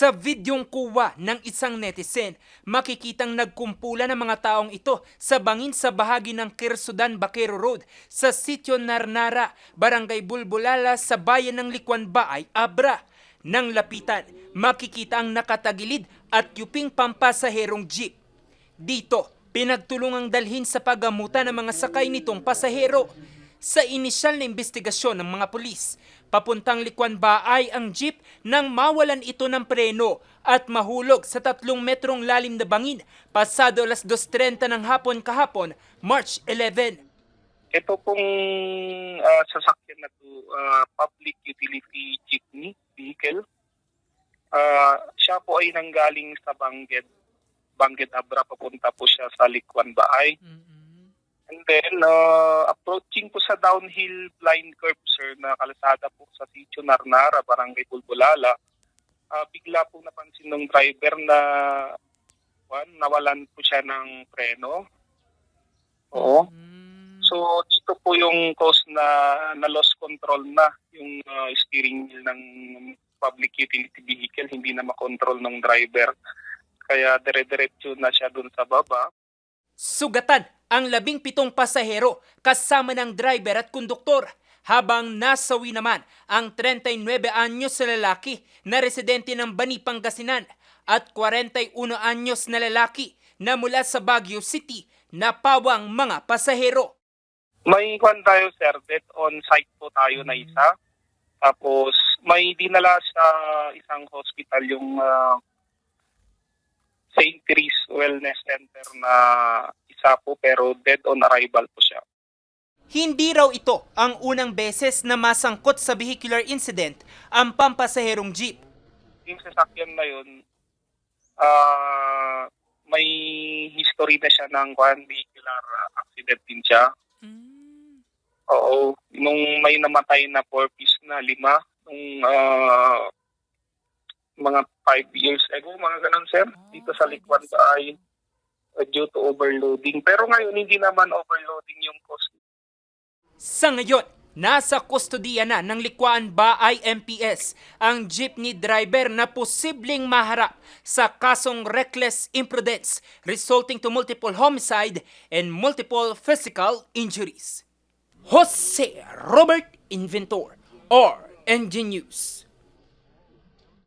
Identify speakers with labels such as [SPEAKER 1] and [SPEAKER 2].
[SPEAKER 1] Sa videong kuwa ng isang netizen, makikitang nagkumpula ng mga taong ito sa bangin sa bahagi ng Kirsudan, Baquero Road sa sitio Narnara, Barangay Bulbulala sa bayan ng Likwan Baay, Abra. Nang lapitan, makikita ang nakatagilid at yuping pampasaherong jeep. Dito, pinagtulungang dalhin sa pagamutan ng mga sakay nitong pasahero. Sa inisyal na investigasyon ng mga pulis, papuntang Likwan Baay ang jeep nang mawalan ito ng preno at mahulog sa tatlong metrong lalim na bangin pasado alas 2.30 ng hapon kahapon, March 11.
[SPEAKER 2] Ito pong ah, sasakyan na to, ah, public utility jeepney vehicle. Ah, siya po ay nanggaling sa Bangged, Bangged Abra, papunta po siya sa Likwan Baay. And then, ah, approaching po sa downhill blind curve, sir, na kalsada po sa Sitio Narnara, Barangay Bulbulala, ah, bigla po napansin ng driver na one, nawalan po siya ng preno. Oo. So dito po yung cause na na lost control na yung uh, steering wheel ng public utility vehicle hindi na makontrol ng driver. Kaya dire-diretso na siya dun sa baba.
[SPEAKER 1] Sugatan ang labing pitong pasahero kasama ng driver at konduktor habang nasawi naman ang 39 anyos na lalaki na residente ng Bani, Pangasinan at 41 anyos na lalaki na mula sa Baguio City na pawang mga pasahero.
[SPEAKER 2] May kwan tayo sir, dead on site po tayo na isa. Tapos may dinala sa isang hospital yung uh, St. Therese Wellness Center na isa po pero dead on arrival po siya.
[SPEAKER 1] Hindi raw ito ang unang beses na masangkot sa vehicular incident ang pampasaherong jeep.
[SPEAKER 2] yung sasakyan na yun, ah may history na siya ng kwan, vehicular ah, accident din siya. Oo. Nung may namatay na four piece na lima, nung ah, mga five years ago, mga ganun, sir. Dito sa Likwan ay uh, due to overloading. Pero ngayon, hindi naman overloading yung cost.
[SPEAKER 1] Sa ngayon, nasa kustodiya na ng Likwaan Baay MPS ang jeepney driver na posibleng maharap sa kasong reckless imprudence resulting to multiple homicide and multiple physical injuries. Jose Robert Inventor, RNG News.